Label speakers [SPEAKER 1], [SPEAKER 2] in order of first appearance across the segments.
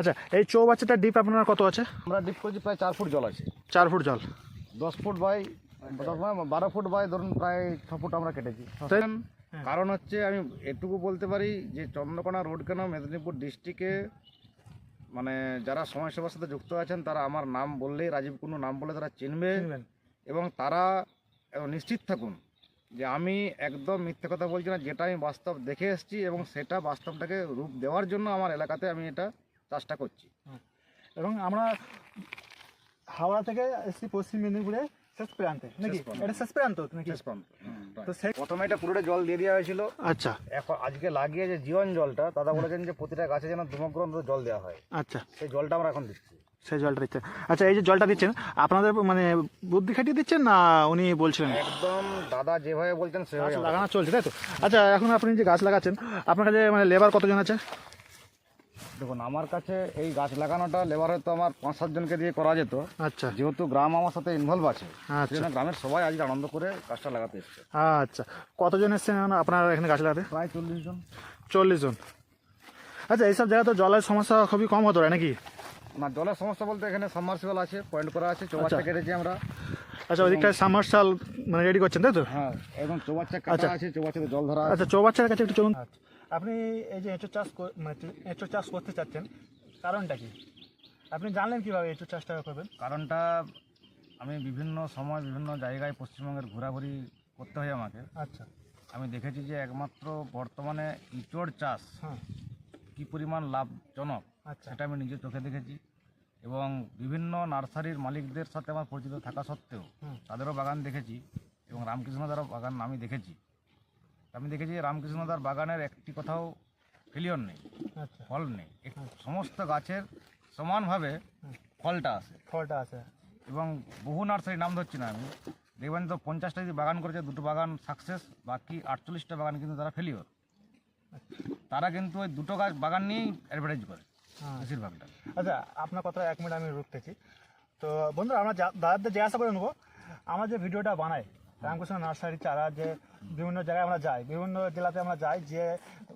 [SPEAKER 1] আচ্ছা এই চৌবাচ্চাটার ডিপ আপনার কত আছে?
[SPEAKER 2] আমরা ডিপ করেছি প্রায় চার ফুট জল আছে।
[SPEAKER 1] চার ফুট জল।
[SPEAKER 2] দশ ফুট বাই বারো ফুট বাই ধরুন প্রায় ছ ফুট আমরা কেটেছি। কারণ হচ্ছে আমি এটুকু বলতে পারি যে চন্দ্রকোনা রোড কেন মেদিনীপুর ডিস্ট্রিক্টে মানে যারা সমাজসেবার সাথে যুক্ত আছেন তারা আমার নাম বললেই রাজীব কুন্ডু নাম বলে তারা চিনবে। এবং তারা নিশ্চিত থাকুন যে আমি একদম মিথ্যে কথা বলছি না যেটা আমি বাস্তব দেখে এসেছি এবং সেটা বাস্তবটাকে রূপ দেওয়ার জন্য আমার এলাকাতে আমি এটা চাষটা করছি।
[SPEAKER 1] এবং আমরা হাওড়া থেকে এসছি পশ্চিম মেদিনীপুরে শেষ প্রান্তে নাকি? এটা শেষ প্রান্ত নাকি?
[SPEAKER 2] শেষ প্রান্ত।
[SPEAKER 1] তো সেই
[SPEAKER 2] প্রথমে এটা পুরোটা জল দিয়ে দেওয়া হয়েছিল।
[SPEAKER 1] আচ্ছা।
[SPEAKER 2] এখন আজকে লাগিয়ে যে জীবন জলটা দাদা বলেছেন যে প্রতিটা গাছে যেন দুমগ্র জল দেওয়া হয়।
[SPEAKER 1] আচ্ছা।
[SPEAKER 2] সেই জলটা আমরা এখন দিচ্ছি।
[SPEAKER 1] সেই জলটা দিচ্ছেন। আচ্ছা এই যে জলটা দিচ্ছেন আপনাদের মানে বুদ্ধি খাটিয়ে দিচ্ছেন না উনি বলছিলেন?
[SPEAKER 2] একদম দাদা যেভাবে বলছেন সেভাবে
[SPEAKER 1] লাগানো চলছে তাই তো? আচ্ছা এখন আপনি যে গাছ লাগাচ্ছেন আপনার কাছে মানে লেবার কতজন আছে?
[SPEAKER 2] দেখুন আমার কাছে এই গাছ লাগানোটা লেবার হয়তো আমার পাঁচ সাতজনকে দিয়ে করা যেত।
[SPEAKER 1] আচ্ছা।
[SPEAKER 2] যেহেতু গ্রাম আমার সাথে ইনভলভ আছে
[SPEAKER 1] আচ্ছা।
[SPEAKER 2] সেজন্য গ্রামের সবাই আজকে আনন্দ করে গাছটা লাগাতে এসছে।
[SPEAKER 1] আচ্ছা। কতজন এসছেন আপনার এখানে গাছ লাগাতে?
[SPEAKER 2] প্রায় চল্লিশ জন।
[SPEAKER 1] চল্লিশ জন। আচ্ছা এইসব জায়গায় তো জলের সমস্যা খুবই কম হতো নাকি?
[SPEAKER 2] না জলের সমস্যা বলতে এখানে সাবমার্সিবল আছে পয়েন্ট করা আছে চৌবাচ্চা
[SPEAKER 1] আচ্ছা।
[SPEAKER 2] কেটেছি আমরা।
[SPEAKER 1] আচ্ছা ওদিকটায় সামারসাল মানে রেডি করছেন তাই তো?
[SPEAKER 2] হ্যাঁ এবং চৌবাচ্চা
[SPEAKER 1] আচ্ছা।
[SPEAKER 2] কাটা আছে চৌবাচ্চাতে জল ধরা আছে।
[SPEAKER 1] আচ্ছা চৌবাচ্চার কাছে একটু চলুন। আপনি এই যে এঁচড় চাষ মানে এঁচড় চাষ করতে চাচ্ছেন কারণটা কি? আপনি জানলেন কীভাবে এঁচড় চাষটা করবেন?
[SPEAKER 2] কারণটা আমি বিভিন্ন সময় বিভিন্ন জায়গায় পশ্চিমবঙ্গের ঘোরাঘুরি করতে হয় আমাকে।
[SPEAKER 1] আচ্ছা।
[SPEAKER 2] আমি দেখেছি যে একমাত্র বর্তমানে ইঁচড় চাষ
[SPEAKER 1] হ্যাঁ।
[SPEAKER 2] কী পরিমাণ লাভজনক
[SPEAKER 1] আচ্ছা।
[SPEAKER 2] সেটা আমি নিজে চোখে দেখেছি এবং বিভিন্ন নার্সারির মালিকদের সাথে আমার পরিচিত থাকা সত্ত্বেও তাদেরও বাগান দেখেছি এবং রামকৃষ্ণদারও বাগান আমি দেখেছি। আমি দেখেছি রামকৃষ্ণদার বাগানের একটি কোথাও ফেলিয়র নেই
[SPEAKER 1] আচ্ছা।
[SPEAKER 2] ফল নেই। এক- সমস্ত গাছের সমানভাবে ফলটা আসে
[SPEAKER 1] ফলটা আছে।
[SPEAKER 2] এবং বহু নার্সারি নাম ধরছি না আমি। দেখবেন তো পঞ্চাশটা যদি বাগান করেছে দুটো বাগান সাকসেস বাকি আটচল্লিশটা বাগান কিন্তু তারা ফেলিওর তারা কিন্তু ওই দুটো গাছ বাগান নিয়েই অ্যাডভার্টাইজ করে
[SPEAKER 1] হ্যাঁ
[SPEAKER 2] বেশিরভাগটা।
[SPEAKER 1] আচ্ছা আপনার কথা এক মিনিট আমি রুখতেছি। তো বন্ধুরা আমরা যা- দাদাদের জিজ্ঞাসা করে নেব আমরা যে ভিডিওটা বানাই রামকৃষ্ণ নার্সারি চারা যে বিভিন্ন জায়গায় আমরা যাই বিভিন্ন জেলাতে আমরা যাই যে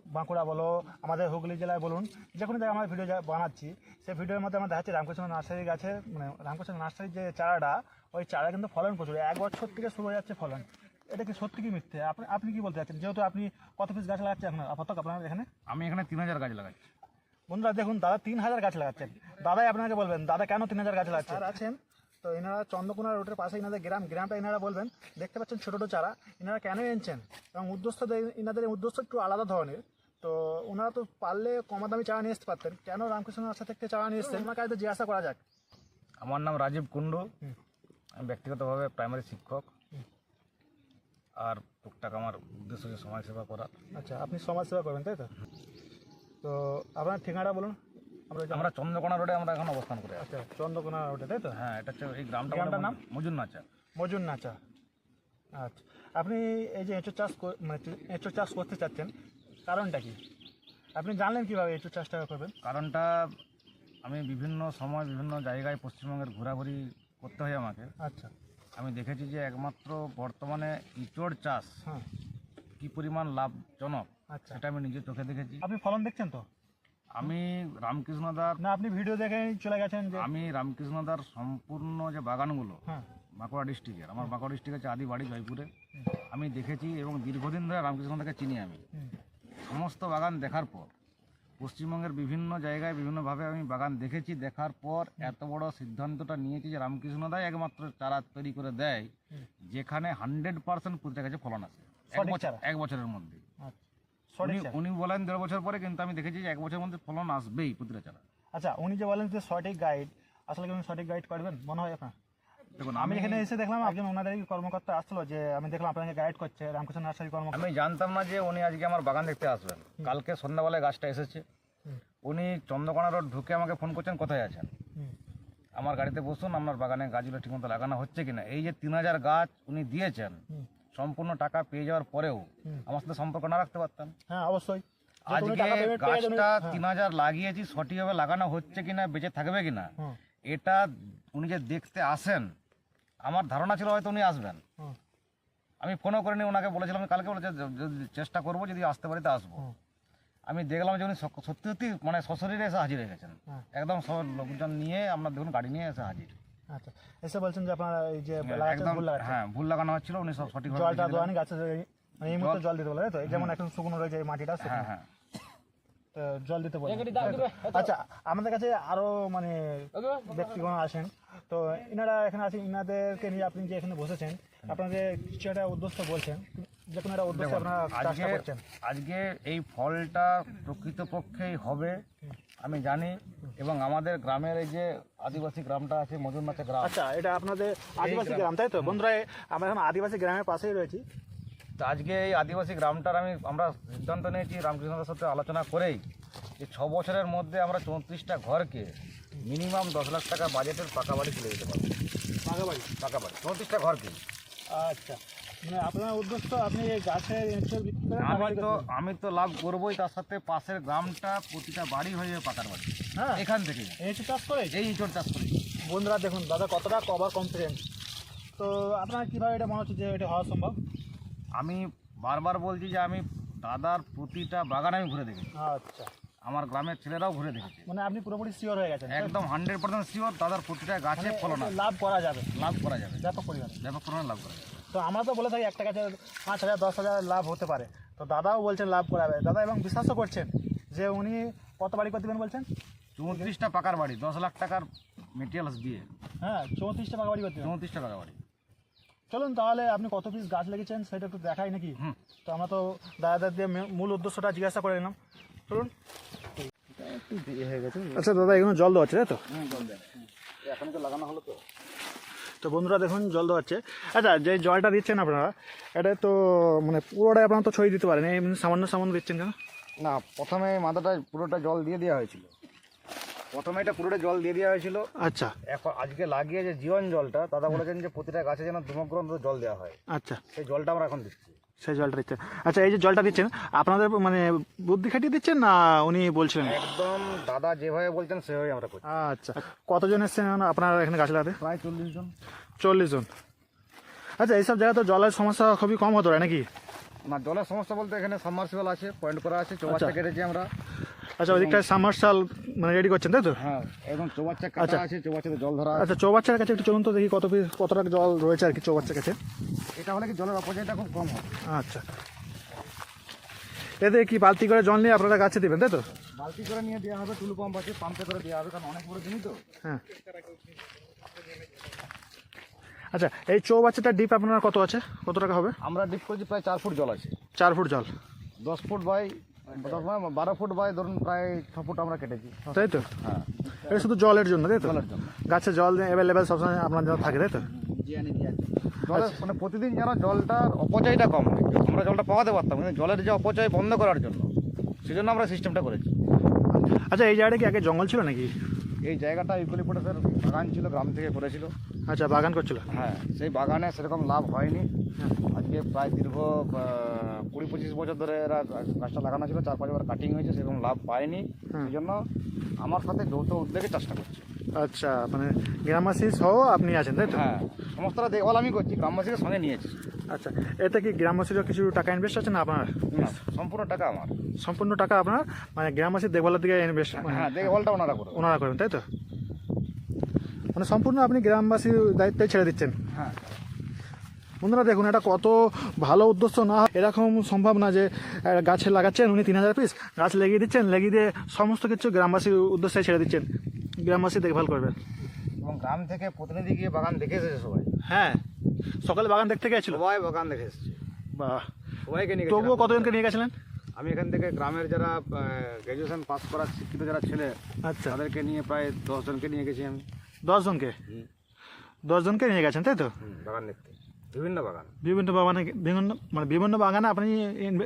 [SPEAKER 1] বাঁকুড়া বলো আমাদের হুগলি জেলায় বলুন যে কোনো জায়গায় আমরা ভিডিও যা- বানাচ্ছি সেই ভিডিওর মধ্যে আমরা দেখাচ্ছি রামকৃষ্ণ নার্সারি গাছে মানে রামকৃষ্ণ নার্সারির যে চারাটা ওই চারা কিন্তু ফলন প্রচুর। এক বছর থেকে শুরু হয়ে যাচ্ছে ফলন। এটা কি সত্যি কি মিথ্যে? আপনি আপনি কি বলতে চাচ্ছেন? যেহেতু আপনি কত পিস গাছ লাগাচ্ছেন এখন? আপাতত আপনার এখানে?
[SPEAKER 2] আমি এখানে তিন হাজার গাছ লাগাচ্ছি।
[SPEAKER 1] বন্ধুরা দেখুন দাদা তিন হাজার গাছ লাগাচ্ছেন। দাদাই আপনাকে বলবেন দাদা কেন তিন হাজার গাছ লাগাচ্ছেন আছেন তো এনারা চন্দ্রকোনা রোডের পাশে এনাদের গ্রাম গ্রামটা এনারা বলবেন। দেখতে পাচ্ছেন ছোটো ছোটো চারা। এনারা কেন এনেছেন? এবং উদ্দেশ্য দে- এনাদের উদ্দেশ্য একটু আলাদা ধরনের। তো ওনারা তো পারলে কমা দামি চারা নিয়ে আসতে পারতেন। কেন রামকৃষ্ণ আশা থেকে চারা নিয়ে এসছেন? ওনাকে হয়তো জিজ্ঞাসা করা যাক।
[SPEAKER 2] আমার নাম রাজীব কুণ্ডু। আমি ব্যক্তিগতভাবে প্রাইমারি শিক্ষক। আর টুকটাক আমার উদ্দেশ্য হচ্ছে সমাজসেবা করা।
[SPEAKER 1] আচ্ছা আপনি সমাজসেবা করবেন তাই তো? তো আপনার ঠিকানাটা বলুন। আমরা
[SPEAKER 2] চন্দ্রকোনা রোডে আমরা এখন অবস্থান করে আছি।
[SPEAKER 1] আচ্ছা চন্দ্রকোনা রোডে তাই তো?
[SPEAKER 2] হ্যাঁ এটা হচ্ছে এই গ্রামটা
[SPEAKER 1] গ্রামটার নাম?
[SPEAKER 2] মজুর নাচা
[SPEAKER 1] মজুর নাচা আচ্ছা আপনি এই যে এঁচড় চাষ মানে এঁচড় চাষ করতে চাচ্ছেন কারণটা কি? আপনি জানলেন কীভাবে এঁচড় চাষটা করবেন?
[SPEAKER 2] কারণটা আমি বিভিন্ন সময় বিভিন্ন জায়গায় পশ্চিমবঙ্গের ঘোরাঘুরি করতে হয় আমাকে।
[SPEAKER 1] আচ্ছা।
[SPEAKER 2] আমি দেখেছি যে একমাত্র বর্তমানে ইঁচড় চাষ
[SPEAKER 1] হ্যাঁ।
[SPEAKER 2] কী পরিমাণ লাভজনক
[SPEAKER 1] আচ্ছা।
[SPEAKER 2] সেটা আমি নিজে চোখে দেখেছি।
[SPEAKER 1] আপনি ফলন দেখছেন তো?
[SPEAKER 2] আমি রামকৃষ্ণদার
[SPEAKER 1] না আপনি ভিডিও দেখে চলে গেছেন যে
[SPEAKER 2] আমি রামকৃষ্ণদার সম্পূর্ণ যে বাগানগুলো
[SPEAKER 1] হ্যাঁ।
[SPEAKER 2] বাঁকুড়া ডিস্ট্রিক্টের আমার বাঁকুড়া ডিস্ট্রিক্ট আছে আদি বাড়ি জয়পুরে। আমি দেখেছি এবং দীর্ঘদিন ধরে রামকৃষ্ণদাকে চিনি আমি। সমস্ত বাগান দেখার পর পশ্চিমবঙ্গের বিভিন্ন জায়গায় বিভিন্নভাবে আমি বাগান দেখেছি দেখার পর এত বড় সিদ্ধান্তটা নিয়েছি যে রামকৃষ্ণদাই একমাত্র চারা তৈরি করে দেয় যেখানে হান্ড্রেড পার্সেন্ট প্রতিটা গাছে ফলন আসে এক বছর এক বছরের মধ্যে উনি বলেন দেড় বছর পরে কিন্তু আমি দেখেছি যে এক বছরের মধ্যে ফলন আসবেই প্রতিটা চারা।
[SPEAKER 1] আচ্ছা উনি যে বলেন যে সঠিক গাইড আসলে কি উনি সঠিক গাইড করবেন? মনে হয় আপনার?
[SPEAKER 2] দেখুন
[SPEAKER 1] আমি এখানে এসে দেখলাম একজন ওনাদেরই কর্মকর্তা আসলো যে আমি দেখলাম আপনাকে গাইড করছে রামকৃষ্ণ নার্সারি কর্মকর্তা।
[SPEAKER 2] আমি জানতাম না যে উনি আজকে আমার বাগান দেখতে আসবেন। কালকে সন্ধ্যাবেলায় গাছটা এসেছে। উনি চন্দ্রকোনা রোড ঢুকে আমাকে ফোন করছেন কোথায় আছেন? আমার গাড়িতে বসুন আপনার বাগানে গাছগুলো ঠিকমতো লাগানো হচ্ছে কিনা? এই যে তিন হাজার গাছ উনি দিয়েছেন সম্পূর্ণ টাকা পেয়ে যাওয়ার পরেও আমার সাথে সম্পর্ক না রাখতে পারতাম।
[SPEAKER 1] হ্যাঁ অবশ্যই।
[SPEAKER 2] আজকে গাছটা
[SPEAKER 1] হ্যাঁ,
[SPEAKER 2] তিন হাজার লাগিয়েছি সঠিকভাবে লাগানো হচ্ছে কিনা বেঁচে থাকবে কিনা এটা উনি যে দেখতে আসেন আমার ধারণা ছিল হয়তো উনি আসবেন। আমি ফোনও করিনি ওনাকে বলেছিলাম কালকে বলেছে চেষ্টা করব যদি আসতে পারি তো আসব। আমি দেখলাম যে উনি সত্যি সত্যি মানে সশরীরে এসে হাজির হয়ে গেছেন। একদম সব লোকজন নিয়ে আমরা দেখুন গাড়ি নিয়ে এসে হাজির।
[SPEAKER 1] আচ্ছা এসে বলছেন যে আপনারা এই যে
[SPEAKER 2] একদম হ্যাঁ ভুল লাগানো হচ্ছিল উনি সব সঠিক
[SPEAKER 1] জলটা দেওয়ানি গাছে মানে এই মুহূর্তে জল দিতে বলে তাই তো? যেমন এখন শুকনো রয়েছে এই মাটিটা
[SPEAKER 2] হ্যাঁ হ্যাঁ।
[SPEAKER 1] তো জল দিতে বলে। আচ্ছা আমাদের কাছে আরও মানে ব্যক্তিগণ আসেন। তো ইনারা এখানে আছেন ইনাদেরকে নিয়ে আপনি যে এখানে বসেছেন আপনাদের কিছু একটা উদ্দেশ্য বলছেন যে কোনো একটা উদ্দেশ্যে আপনারা
[SPEAKER 2] আজকে আজকে এই ফলটা প্রকৃতপক্ষেই হবে। আমি জানি এবং আমাদের গ্রামের এই যে আদিবাসী গ্রামটা আছে মজুরনাথা গ্রাম।
[SPEAKER 1] আচ্ছা এটা আপনাদের আদিবাসী গ্রাম তাই তো? বন্ধুরা আমরা এখন আদিবাসী গ্রামের পাশেই রয়েছি।
[SPEAKER 2] তো আজকে এই আদিবাসী গ্রামটার আমি আমরা সিদ্ধান্ত নিয়েছি রামকৃষ্ণদের সাথে আলোচনা করেই যে ছ বছরের মধ্যে আমরা চৌত্রিশটা ঘরকে মিনিমাম দশ লাখ টাকা বাজেটের পাকা বাড়ি তুলে দিতে পারব।
[SPEAKER 1] বাগাবাড়ি
[SPEAKER 2] পাকা বাড়ি চৌত্রিশটা ঘরকে।
[SPEAKER 1] আচ্ছা। আপনার উদ্দেশ্য আপনি করে
[SPEAKER 2] আমি তো আমি তো লাভ করবোই তার সাথে পাশের গ্রামটা প্রতিটা বাড়ি হয়ে যাবে পাকার বাড়ি।
[SPEAKER 1] হ্যাঁ।
[SPEAKER 2] এখান থেকেই
[SPEAKER 1] এঁচড় চাষ করে
[SPEAKER 2] এই ইঁচড় চাষ করি
[SPEAKER 1] বন্ধুরা দেখুন দাদা কতটা কভার কনফিডেন্স তো আপনার কীভাবে এটা মনে হচ্ছে যে এটা হওয়া সম্ভব?
[SPEAKER 2] আমি বারবার বলছি যে আমি দাদার প্রতিটা বাগান আমি ঘুরে দেখেছি।
[SPEAKER 1] আচ্ছা।
[SPEAKER 2] আমার গ্রামের ছেলেরাও ঘুরে দেখেছে।
[SPEAKER 1] মানে আপনি পুরোপুরি শিওর হয়ে গেছেন
[SPEAKER 2] একদম হান্ড্রেড পার্সেন্ট শিওর দাদার প্রতিটা গাছে
[SPEAKER 1] মানে
[SPEAKER 2] ফলন
[SPEAKER 1] লাভ করা যাবে।
[SPEAKER 2] লাভ করা যাবে।
[SPEAKER 1] ব্যাপক পরিমাণে।
[SPEAKER 2] ব্যাপক পরিমাণে লাভ করা যাবে।
[SPEAKER 1] তো আমরা তো বলে থাকি একটা গাছে পাঁচ হাজার দশ হাজার লাভ হতে পারে। তো দাদাও বলছেন লাভ করা যাবে দাদা এবং বিশ্বাসও করছেন যে উনি কত বাড়ি করে দেবেন বলছেন?
[SPEAKER 2] চৌত্রিশটা পাকার বাড়ি দশ লাখ টাকার মেটেরিয়ালস দিয়ে।
[SPEAKER 1] হ্যাঁ চৌত্রিশটা পাকা বাড়ি করে দেবেন
[SPEAKER 2] চৌত্রিশটা পাকা বাড়ি।
[SPEAKER 1] চলুন তাহলে আপনি কত পিস গাছ লেগেছেন সেটা একটু দেখাই নাকি?
[SPEAKER 2] হুম।
[SPEAKER 1] তো আমরা তো দাদাদের দিয়ে মূল উদ্দেশ্যটা জিজ্ঞাসা করে নিলাম। চলুন। আচ্ছা দাদা এখানে জল দেওয়া হচ্ছে তাই তো?
[SPEAKER 2] এখন তো লাগানো হলো তো?
[SPEAKER 1] তো বন্ধুরা দেখুন জল দেওয়াচ্ছে আচ্ছা যে জলটা দিচ্ছেন আপনারা এটা তো মানে পুরোটাই আপনারা তো ছড়িয়ে দিতে পারেন। এমনি সামান্য সামান্য দিচ্ছেন কেন?
[SPEAKER 2] না প্রথমে মাথাটা পুরোটা জল দিয়ে দেওয়া হয়েছিল। প্রথমে এটা পুরোটা জল দিয়ে দেওয়া হয়েছিল।
[SPEAKER 1] আচ্ছা।
[SPEAKER 2] এখন আজকে লাগিয়ে যে জীবন জলটা। দাদা বলেছেন যে প্রতিটা গাছে যেন দুমগ্রন্থ জল দেওয়া হয়।
[SPEAKER 1] আচ্ছা।
[SPEAKER 2] সেই জলটা আমরা এখন দিচ্ছি।
[SPEAKER 1] সেই জলটা দিচ্ছেন। আচ্ছা এই যে জলটা দিচ্ছেন আপনাদের মানে বুদ্ধি খাটিয়ে দিচ্ছেন না উনি বলছিলেন?
[SPEAKER 2] একদম দাদা যেভাবে বলছেন সেভাবে আমরা করি।
[SPEAKER 1] আচ্ছা কতজন এসছেন আপনারা এখানে গাছ লাগাতে?
[SPEAKER 2] প্রায় চল্লিশ জন।
[SPEAKER 1] চল্লিশ জন। আচ্ছা এইসব জায়গায় তো জলের সমস্যা খুবই কম হতো নাকি?
[SPEAKER 2] না জলের সমস্যা বলতে এখানে সাবমার্সিবল আছে পয়েন্ট করা আছে চৌবাচ্চা
[SPEAKER 1] আচ্ছা।
[SPEAKER 2] কেটেছি আমরা।
[SPEAKER 1] আচ্ছা ওদিকটায় সামারসাল মানে রেডি করছেন তাই তো?
[SPEAKER 2] হ্যাঁ একদম চৌবাচ্চা
[SPEAKER 1] আচ্ছা।
[SPEAKER 2] কাটা আছে চৌবাচ্চাতে জল ধরা
[SPEAKER 1] আচ্ছা চৌবাচ্চার কাছে একটু চলুন তো দেখি কত কতটা জল রয়েছে আর কি চৌবাচ্চার কাছে।
[SPEAKER 2] এটা হলে কি জলের অপচয়টা খুব কম হবে?
[SPEAKER 1] আচ্ছা। এতে কি বালতি করে জল নিয়ে আপনারা গাছে দেবেন তাই তো?
[SPEAKER 2] বালতি করে নিয়ে দেওয়া হবে টুলু পাম্প আছে পাম্পে করে দেওয়া হবে কারণ অনেক বড় জমি তো।
[SPEAKER 1] হ্যাঁ। আচ্ছা এই চৌবাচ্চাটা ডিপ আপনার কত আছে? কত টাকা হবে?
[SPEAKER 2] আমরা ডিপ করছি প্রায় চার ফুট জল আছে।
[SPEAKER 1] চার ফুট জল।
[SPEAKER 2] দশ ফুট বাই বারো ফুট বাই ধরুন প্রায় ছ ফুট আমরা কেটেছি।
[SPEAKER 1] তাই তো?
[SPEAKER 2] হ্যাঁ।
[SPEAKER 1] এটা শুধু জলের জন্য তাই তো?
[SPEAKER 2] জলের জন্য।
[SPEAKER 1] গাছে জল অ্যাভেলেবেল সবসময় আপনার জন্য থাকে তাই তো?
[SPEAKER 2] জলের মানে প্রতিদিন যেন জলটার অপচয়টা কম হয় আমরা জলটা পাওয়াতে পারতাম কিন্তু জলের যে অপচয় বন্ধ করার জন্য সেজন্য আমরা সিস্টেমটা করেছি।
[SPEAKER 1] আচ্ছা এই জায়গাটা কি আগে জঙ্গল ছিল নাকি?
[SPEAKER 2] এই জায়গাটা ইউকলিপটাসের বাগান ছিল গ্রাম থেকে করেছিল।
[SPEAKER 1] আচ্ছা বাগান করছিল?
[SPEAKER 2] হ্যাঁ সেই বাগানে সেরকম লাভ হয়নি।
[SPEAKER 1] হ্যাঁ।
[SPEAKER 2] আজকে প্রায় দীর্ঘ কুড়ি পঁচিশ বছর ধরে এরা গাছটা লাগানো ছিল চার পাঁচবার কাটিং হয়েছে সেরকম লাভ পায়নি।
[SPEAKER 1] হুম।
[SPEAKER 2] সেই জন্য আমার সাথে যৌথ উদ্যোগে চাষটা করছি।
[SPEAKER 1] আচ্ছা মানে গ্রামবাসী সহ আপনি আছেন তাই তো?
[SPEAKER 2] হ্যাঁ সমস্তটা দেখভাল আমি করছি গ্রামবাসীকে সঙ্গে নিয়েছি।
[SPEAKER 1] আচ্ছা এতে কি গ্রামবাসীরও কিছু টাকা ইনভেস্ট আছে না আপনার?
[SPEAKER 2] সম্পূর্ণ টাকা আমার।
[SPEAKER 1] সম্পূর্ণ টাকা আপনার? মানে গ্রামবাসীর দেখভালের দিকে ইনভেস্ট
[SPEAKER 2] হ্যাঁ দেখভালটা ওনারা করে
[SPEAKER 1] ওনারা করেন তাই তো? মানে সম্পূর্ণ আপনি গ্রামবাসীর দায়িত্বে ছেড়ে দিচ্ছেন।
[SPEAKER 2] হ্যাঁ।
[SPEAKER 1] বন্ধুরা দেখুন এটা কত ভালো উদ্দেশ্য। না হয়, এরকম সম্ভব না যে গাছে লাগাচ্ছেন উনি তিন হাজার পিস গাছ লাগিয়ে দিচ্ছেন লাগিয়ে দিয়ে সমস্ত কিছু গ্রামবাসীর উদ্দেশ্যে ছেড়ে দিচ্ছেন। গ্রামবাসী দেখভাল করবেন
[SPEAKER 2] এবং গ্রাম থেকে প্রতিনিধি গিয়ে বাগান দেখে এসেছে সবাই।
[SPEAKER 1] হ্যাঁ সকালে বাগান দেখতে গেছিল
[SPEAKER 2] সবাই বাগান দেখে এসেছে।
[SPEAKER 1] বা
[SPEAKER 2] সবাইকে নিয়ে
[SPEAKER 1] তবুও কতজনকে নিয়ে গেছিলেন?
[SPEAKER 2] আমি এখান থেকে গ্রামের যারা গ্র্যাজুয়েশন পাস করা শিক্ষিত যারা ছেলে
[SPEAKER 1] আচ্ছা।
[SPEAKER 2] তাদেরকে নিয়ে প্রায় দশজনকে নিয়ে গেছি আমি।
[SPEAKER 1] দশজনকে? দশজনকে নিয়ে গেছেন তাই তো?
[SPEAKER 2] হুম, বাগান দেখতে। বিভিন্ন বাগান।
[SPEAKER 1] বিভিন্ন বাগানে বিভিন্ন মানে বিভিন্ন বাগানে আপনি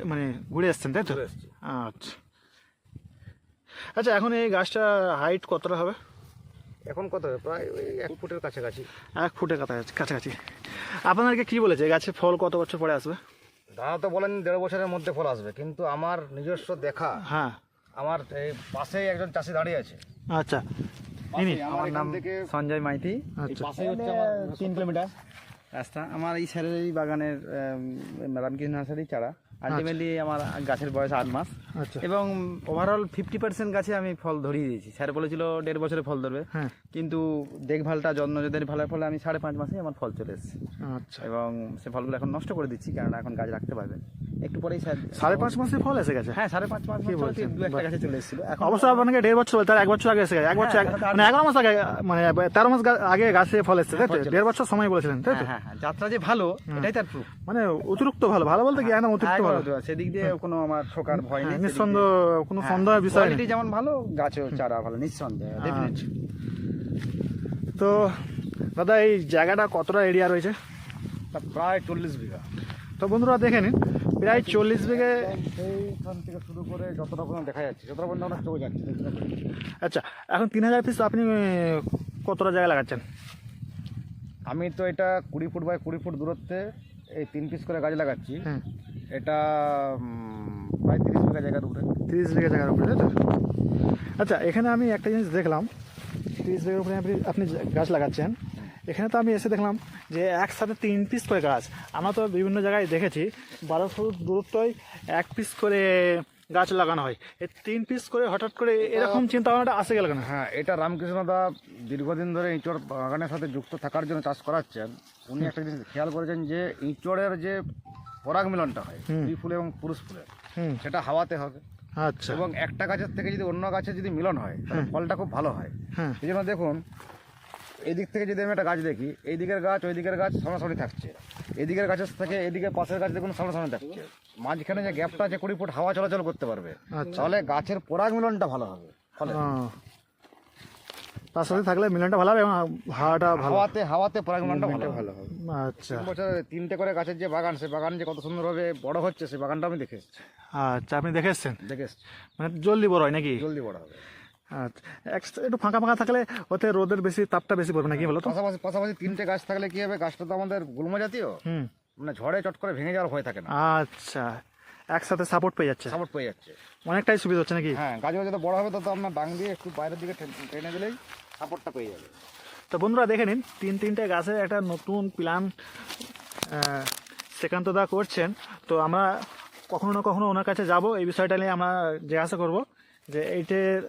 [SPEAKER 1] মানে ঘুরে এসছেন তাই তো?
[SPEAKER 2] ঘুরে এসেছি।
[SPEAKER 1] আচ্ছা। আচ্ছা এখন এই গাছটা হাইট কতটা হবে?
[SPEAKER 2] এখন কত হবে? প্রায় ওই এক ফুটের কাছাকাছি।
[SPEAKER 1] এক ফুটের কাছাকাছি কাছাকাছি। আপনাদেরকে কি বলেছে? গাছে ফল কত বছর পরে আসবে?
[SPEAKER 2] দাদা তো বলেন দেড় বছরের মধ্যে ফল আসবে কিন্তু আমার নিজস্ব দেখা
[SPEAKER 1] হ্যাঁ।
[SPEAKER 2] আমার এই পাশেই একজন চাষি দাঁড়িয়ে আছে।
[SPEAKER 1] আচ্ছা। ইনি?
[SPEAKER 2] আমার নাম থেকে
[SPEAKER 3] সঞ্জয় মাইতি।
[SPEAKER 1] আচ্ছা।
[SPEAKER 2] পাশেই হচ্ছে আমার
[SPEAKER 3] তিন কিলোমিটার। রাস্তা। আমার এই স্যারের এই বাগানের রামকৃষ্ণ নার্সারি চারা। আলটিমেটলি আমার গাছের বয়স আট মাস।
[SPEAKER 1] আচ্ছা।
[SPEAKER 3] এবং ওভারঅল ফিফটি পার্সেন্ট গাছে আমি ফল ধরিয়ে দিয়েছি। স্যার বলেছিল দেড় বছরে ফল ধরবে।
[SPEAKER 1] হ্যাঁ।
[SPEAKER 3] কিন্তু দেখভালটা যত্ন যদি ভালো ফলে আমি সাড়ে পাঁচ মাসে আমার ফল চলে এসেছে।
[SPEAKER 1] আচ্ছা।
[SPEAKER 3] এবং সে ফলগুলো এখন নষ্ট করে দিচ্ছি কারণ এখন গাছ রাখতে পারবেন একটু পরেই স্যার
[SPEAKER 1] সাড়ে পাঁচ মাসে ফল এসে গেছে?
[SPEAKER 3] হ্যাঁ সাড়ে পাঁচ মাস? দু একটা গাছে চলে এসেছিল। এখন
[SPEAKER 1] অবশ্য আপনাকে দেড় বছর তার এক বছর আগে এসে গেছে। এক বছর আগে- মানে এগারো মাস আগে মানে তেরো মাস আগে গাছে ফল এসেছে তাই তো? দেড় বছর সময় বলেছিলেন তাই তো?
[SPEAKER 3] হ্যাঁ হ্যাঁ হ্যাঁ। যাত্রা যে ভালো এটাই তার প্রুফ
[SPEAKER 1] মানে অতিরিক্ত ভালো। ভালো বলতে কি? একদম অতিরিক্ত ভালো
[SPEAKER 3] সেদিক দিয়ে কোনো আমার ঠোকার ভয় নেই
[SPEAKER 1] হ্যাঁ, নিঃসন্দেহ কোনো সন্দেহের বিষয়
[SPEAKER 3] কোয়ালিটি যেমন ভালো গাছেও চারা ভালো নিঃসন্দেহ definitely।
[SPEAKER 1] তো দাদা এই জায়গাটা কতটা এরিয়া রয়েছে?
[SPEAKER 2] প্রায় চল্লিশ বিঘা।
[SPEAKER 1] তো বন্ধুরা দেখে নিন প্রায় চল্লিশ বিঘে
[SPEAKER 2] সেইখান থেকে শুরু করে যতটা পর্যন্ত দেখা যাচ্ছে যতটা পর্যন্ত আমরা চোখে যাচ্ছে।
[SPEAKER 1] আচ্ছা এখন তিন হাজার পিস আপনি কতটা জায়গা লাগাচ্ছেন?
[SPEAKER 2] আমি তো এটা কুড়ি ফুট বাই কুড়ি ফুট দূরত্বে এই তিন পিস করে গাছ লাগাচ্ছি।
[SPEAKER 1] হ্যাঁ
[SPEAKER 2] এটা প্রায় তিরিশ বিঘা জায়গার উপরে।
[SPEAKER 1] তিরিশ বিঘা জায়গার উপরে তাই তো? আচ্ছা এখানে আমি একটা জিনিস দেখলাম। তিরিশ বিঘার উপরে আপনি আপনি গাছ লাগাচ্ছেন এখানে তো আমি এসে দেখলাম যে একসাথে তিন পিস করে গাছ। আমরা তো বিভিন্ন জায়গায় দেখেছি বারো ফুট দূরত্বই এক পিস করে গাছ লাগানো হয়। এই তিন পিস করে হঠাৎ করে এরকম চিন্তা ভাবনাটা আসে গেল কেন?
[SPEAKER 2] হ্যাঁ এটা রামকৃষ্ণ দা দীর্ঘদিন ধরে ইঁচড় বাগানের সাথে যুক্ত থাকার জন্য চাষ করাচ্ছেন। উনি একটা জিনিস খেয়াল করেছেন যে ইঁচড়ের যে পরাগ মিলনটা হয়। স্ত্রী ফুলে এবং পুরুষ ফুলে সেটা হাওয়াতে হবে।
[SPEAKER 1] আচ্ছা।
[SPEAKER 2] এবং একটা গাছের থেকে যদি অন্য গাছে যদি মিলন হয় তাহলে ফলটা খুব ভালো হয়।
[SPEAKER 1] হ্যাঁ
[SPEAKER 2] এই জন্য দেখুন এই দিক থেকে যদি আমি একটা গাছ দেখি এই দিকের গাছ ওই দিকের গাছ সরাসরি থাকছে। এদিকের গাছের থেকে এদিকে পাশের গাছ দেখুন সামনাসামনি থাকছে মাঝখানে যে গ্যাপটা আছে কুড়ি ফুট হাওয়া চলাচল করতে পারবে।
[SPEAKER 1] আচ্ছা।
[SPEAKER 2] তাহলে গাছের পরাগ মিলনটা ভালো হবে। ফলে
[SPEAKER 1] তার সাথে থাকলে মিলনটা ভালো হবে এবং হাওয়াটা ভালো।
[SPEAKER 2] হাওয়াতে হাওয়াতে পরাগ মিলনটা ভালো হবে।
[SPEAKER 1] আচ্ছা।
[SPEAKER 2] বছরে তিনটে করে গাছের যে বাগান সে বাগান যে কত সুন্দরভাবে বড় হচ্ছে সেই বাগানটা আমি দেখে
[SPEAKER 1] আচ্ছা আপনি দেখে এসছেন?
[SPEAKER 2] দেখে এসেছি।
[SPEAKER 1] মানে জলদি বড় হয় নাকি?
[SPEAKER 2] জলদি বড় হবে।
[SPEAKER 1] আচ্ছা এক- একটু ফাঁকা ফাঁকা থাকলে ওতে রোদের বেশি তাপটা বেশি পড়বে নাকি বলো তো
[SPEAKER 2] পাশাপাশি পাশাপাশি তিনটে গাছ থাকলে কি হবে? গাছটা তো আমাদের গুল্ম জাতীয়।
[SPEAKER 1] হুম।
[SPEAKER 2] মানে ঝড়ে চট করে ভেঙে যাওয়ার ভয় থাকে না।
[SPEAKER 1] আচ্ছা একসাথে সাপোর্ট পেয়ে যাচ্ছে।
[SPEAKER 2] সাপোর্ট পেয়ে যাচ্ছে।
[SPEAKER 1] অনেকটাই সুবিধা হচ্ছে নাকি?
[SPEAKER 2] হ্যাঁ গাছগুলো যত বড় হবে তত আপনার ডাং দিয়ে একটু বাইরের দিকে টেনে- টেনে দিলেই সাপোর্টটা পেয়ে যাবে।
[SPEAKER 1] তো বন্ধুরা দেখে নিন তিন তিনটে গাছে একটা নতুন প্ল্যান শ্রীকান্তদা করছেন। তো আমরা কখনো না কখনো ওনার কাছে যাব। এই বিষয়টা নিয়ে আমরা জিজ্ঞাসা করব যে এইটার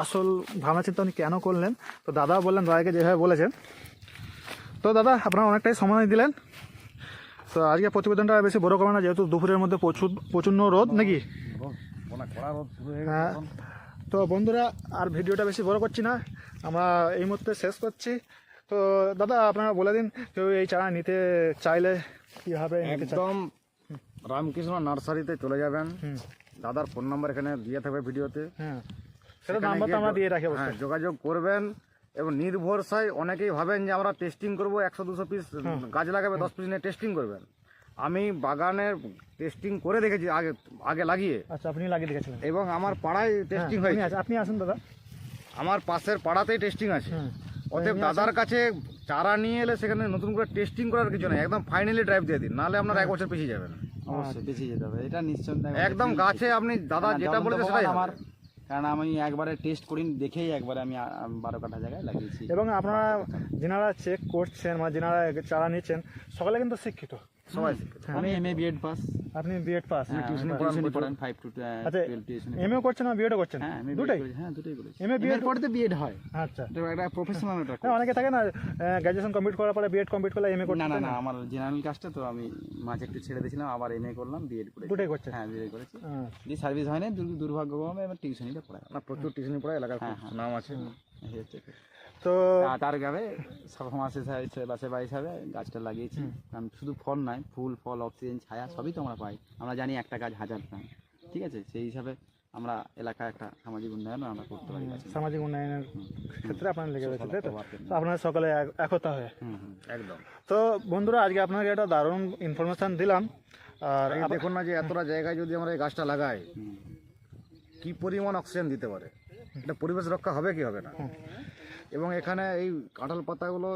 [SPEAKER 1] আসল ভাবনা চিন্তা উনি কেন করলেন? তো দাদা বললেন দাদাকে যেভাবে বলেছেন। তো দাদা আপনারা অনেকটাই সময় দিলেন। তো আজকে প্রতিবেদনটা বেশি বড় করবে না যেহেতু দুপুরের মধ্যে প্রচুর প্রচণ্ড রোদ নাকি?
[SPEAKER 2] হয়ে।
[SPEAKER 1] তো বন্ধুরা আর ভিডিওটা বেশি বড় করছি না। আমরা এই মুহূর্তে শেষ করছি। তো দাদা আপনারা বলে দিন কেউ এই চারা নিতে চাইলে কীভাবে
[SPEAKER 2] একদম রামকৃষ্ণ নার্সারিতে চলে যাবেন। দাদার ফোন নাম্বার এখানে দিয়ে থাকবে ভিডিওতে।
[SPEAKER 1] হ্যাঁ। সেটা নাম্বার তো আমরা দিয়ে রাখি
[SPEAKER 2] হ্যাঁ
[SPEAKER 1] অবশ্যই।
[SPEAKER 2] যোগাযোগ করবেন এবং নির্ভরসায় অনেকেই ভাবেন যে আমরা টেস্টিং করব একশো দুশো পিস গাছ লাগাবে দশ পিস নিয়ে টেস্টিং করবেন। আমি বাগানের টেস্টিং করে দেখেছি আগে আগে লাগিয়ে।
[SPEAKER 1] আচ্ছা আপনি লাগিয়ে দেখেছিলেন।
[SPEAKER 2] এবং আমার পাড়ায় টেস্টিং
[SPEAKER 1] হ্যাঁ, আপনি
[SPEAKER 2] হয়েছে।
[SPEAKER 1] আসুন- আপনি আসুন দাদা।
[SPEAKER 2] আমার পাশের পাড়াতেই টেস্টিং আছে। অতএব দাদার কাছে চারা নিয়ে এলে সেখানে নতুন করে টেস্টিং করার কিছু নেই। একদম ফাইনালি ড্রাইভ দিয়ে দিন নাহলে আপনার এক বছর পিছিয়ে যাবেন।
[SPEAKER 3] অবশ্যই পিছিয়ে যেতে হবে। এটা নিঃসন্দেহ
[SPEAKER 2] একদম গাছে আপনি দাদা যেটা বলেছে সেটাই
[SPEAKER 3] আমার। কারণ আমি একবারে টেস্ট করি দেখেই একবারে আমি বারো কাঠা জায়গায় লাগিয়েছি।
[SPEAKER 1] এবং আপনারা যেনারা চেক করছেন বা যেনারা চারা নিচ্ছেন সকালে কিন্তু শিক্ষিত।
[SPEAKER 2] সবাই
[SPEAKER 3] আমি M A B Ed pass
[SPEAKER 1] আপনি বিএড পাস
[SPEAKER 2] tuition পড়ান
[SPEAKER 3] পড়ান ফাইভ টু
[SPEAKER 1] আচ্ছা
[SPEAKER 3] টিউশন
[SPEAKER 1] এমএ করছেন না করছেন?
[SPEAKER 3] হ্যাঁ
[SPEAKER 1] দুটাই?
[SPEAKER 3] হ্যাঁ দুটোই করেছি। বিএড হয়।
[SPEAKER 1] আচ্ছা।
[SPEAKER 3] একটা প্রফেশনাল
[SPEAKER 1] হ্যাঁ অনেকে থাকে না গ্র্যাজুয়েশন কমপ্লিট করার পরে বিএড কমপ্লিট করলে এমএ করতে
[SPEAKER 3] না না না আমার জেনারেল কাজটা তো আমি মাঝে একটু ছেড়ে দিয়েছিলাম আবার এম এ করলাম বিএড করেছি।
[SPEAKER 1] দুটাই করছেন?
[SPEAKER 3] হ্যাঁ বিএড করেছি।
[SPEAKER 1] হ্যাঁ।
[SPEAKER 3] সার্ভিস হয় না দুর- দুর্ভাগ্যক্রমে এবার টিউশনিটা পড়ায়।
[SPEAKER 2] না প্রচুর টিউশনি পড়া এলাকার
[SPEAKER 3] হ্যাঁ, হ্যাঁ।
[SPEAKER 2] নাম আছে।
[SPEAKER 1] তো
[SPEAKER 3] তার গাবে সব মাসে বাসে বা হিসাবে গাছটা লাগিয়েছি। কারণ শুধু ফল নয় ফুল ফল অক্সিজেন ছায়া সবই তো আমরা পাই। আমরা জানি একটা গাছ হাজার প্রাণ ঠিক আছে? সেই হিসাবে আমরা এলাকায় একটা সামাজিক উন্নয়ন আমরা করতে পারি
[SPEAKER 1] সামাজিক উন্নয়নের ক্ষেত্রে আপনার লেগে রয়েছে তাই তো? আপনারা সকলে এক- একতা হয়ে।
[SPEAKER 3] হুম হুম।
[SPEAKER 2] একদম।
[SPEAKER 1] তো বন্ধুরা আজকে আপনাকে একটা দারুণ ইনফরমেশন দিলাম। আর
[SPEAKER 2] এই দেখুন না যে এতটা জায়গায় যদি আমরা এই গাছটা লাগাই। কি পরিমাণ অক্সিজেন দিতে পারে? এটা পরিবেশ রক্ষা হবে কি হবে না? এবং এখানে এই কাঁঠাল পাতাগুলো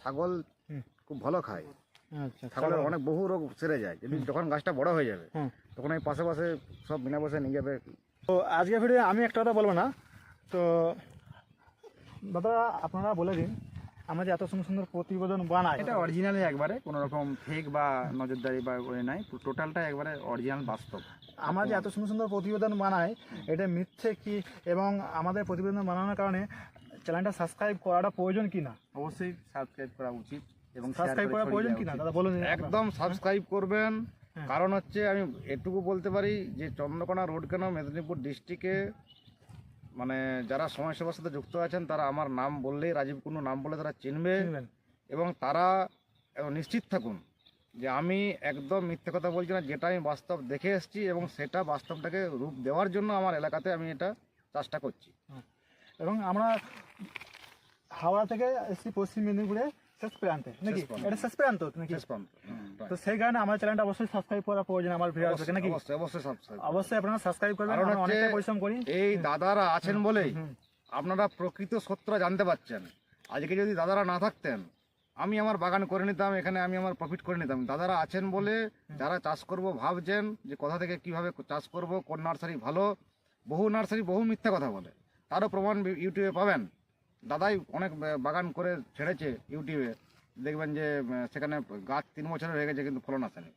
[SPEAKER 2] ছাগল খুব ভালো খায়।
[SPEAKER 1] আচ্ছা
[SPEAKER 2] ছাগলের অনেক বহু রোগ সেরে যায়। যদি যখন গাছটা বড় হয়ে যাবে তখন এই পাশে পাশে সব বিনা পয়সায় নিয়ে যাবে।
[SPEAKER 1] তো আজকে ভিডিও আমি একটা কথা বলব না। তো দাদা আপনারা বলে দিন আমরা যে এত সুন্দর সুন্দর প্রতিবেদন বানাই।
[SPEAKER 3] এটা অরিজিনালি একবারে কোনো রকম ফেক বা নজরদারি বা ওই নাই টোটালটা একবারে অরিজিনাল বাস্তব।
[SPEAKER 1] আমরা যে এত সুন্দর সুন্দর প্রতিবেদন বানাই এটা মিথ্যে কি? এবং আমাদের প্রতিবেদন বানানোর কারণে চ্যানেলটা সাবস্ক্রাইব করাটা প্রয়োজন কি না
[SPEAKER 3] অবশ্যই সাবস্ক্রাইব করা উচিত এবং
[SPEAKER 1] সাবস্ক্রাইব
[SPEAKER 3] করা
[SPEAKER 1] প্রয়োজন
[SPEAKER 3] দেওয়া
[SPEAKER 1] কি না দাদা বলুন
[SPEAKER 2] একদম সাবস্ক্রাইব করবেন।
[SPEAKER 1] হ্যাঁ।
[SPEAKER 2] কারণ হচ্ছে আমি এটুকু বলতে পারি যে চন্দ্রকোনা রোড কেন মেদিনীপুর ডিস্ট্রিক্টে মানে যারা সমাজসেবার সাথে যুক্ত আছেন তারা আমার নাম বললেই রাজীব কুন্ডু নাম বলে তারা চিনবে এবং তারা নিশ্চিত থাকুন যে আমি একদম মিথ্যে কথা বলছি না যেটা আমি বাস্তব দেখে এসেছি এবং সেটা বাস্তবটাকে রূপ দেওয়ার জন্য আমার এলাকাতে আমি এটা চাষটা করছি।
[SPEAKER 1] এবং আমরা হাওড়া থেকে এসেছি পশ্চিম মেদিনীপুরে শেষ প্রান্তে নাকি? এটা শেষ প্রান্ত নাকি?
[SPEAKER 2] শেষ।
[SPEAKER 1] তো সেই কারণে আমার চ্যানেলটা অবশ্যই সাবস্ক্রাইব করা প্রয়োজন আমার ভিডিও
[SPEAKER 2] অবশ্যই,
[SPEAKER 1] নাকি?
[SPEAKER 2] অবশ্যই অবশ্যই সাবস্ক্রাইব
[SPEAKER 1] অবশ্যই আপনারা সাবস্ক্রাইব করবেন আমরা অনেকটা পরিশ্রম করি।
[SPEAKER 2] এই দাদারা আছেন বলেই আপনারা প্রকৃত সত্যটা জানতে পারছেন। আজকে যদি দাদারা না থাকতেন আমি আমার বাগান করে নিতাম এখানে আমি আমার প্রফিট করে নিতাম। দাদারা আছেন বলে যারা চাষ করব ভাবছেন যে কোথা থেকে কীভাবে চাষ করব কোন নার্সারি ভালো বহু নার্সারি বহু মিথ্যা কথা বলে। তারও প্রমাণ ইউটিউবে পাবেন। দাদাই অনেক বাগান করে ছেড়েছে ইউটিউবে। দেখবেন যে সেখানে গাছ তিন বছরের হয়ে গেছে কিন্তু ফলন আসেনি।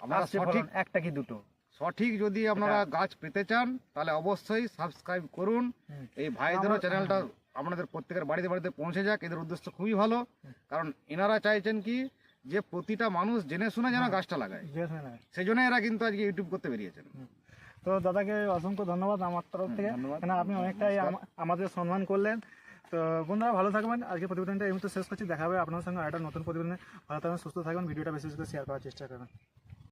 [SPEAKER 2] আপনারা সঠিক
[SPEAKER 3] একটা কি দুটো?
[SPEAKER 2] সঠিক যদি আপনারা গাছ পেতে চান তাহলে অবশ্যই সাবস্ক্রাইব করুন। এই ভাইদেরও চ্যানেলটা আপনাদের প্রত্যেকের বাড়িতে বাড়িতে পৌঁছে যাক এদের উদ্দেশ্য খুবই ভালো। কারণ এনারা চাইছেন কি যে প্রতিটা মানুষ জেনে শুনে যেন গাছটা লাগায়।
[SPEAKER 1] হয়।
[SPEAKER 2] সেই জন্য এরা কিন্তু আজকে ইউটিউব করতে বেরিয়েছেন।
[SPEAKER 1] তো দাদাকে অসংখ্য ধন্যবাদ আমার তরফ থেকে। কেন আপনি অনেকটাই আমাদের সম্মান করলেন। তো বন্ধুরা ভালো থাকবেন। আজকে প্রতিবেদনটা এই মুহূর্তে শেষ করছি। দেখাবে আপনার সঙ্গে একটা নতুন প্রতিবেদনে। ভালো থাকবেন সুস্থ থাকবেন। ভিডিওটা বেশি বেশি করে শেয়ার করার চেষ্টা করবেন।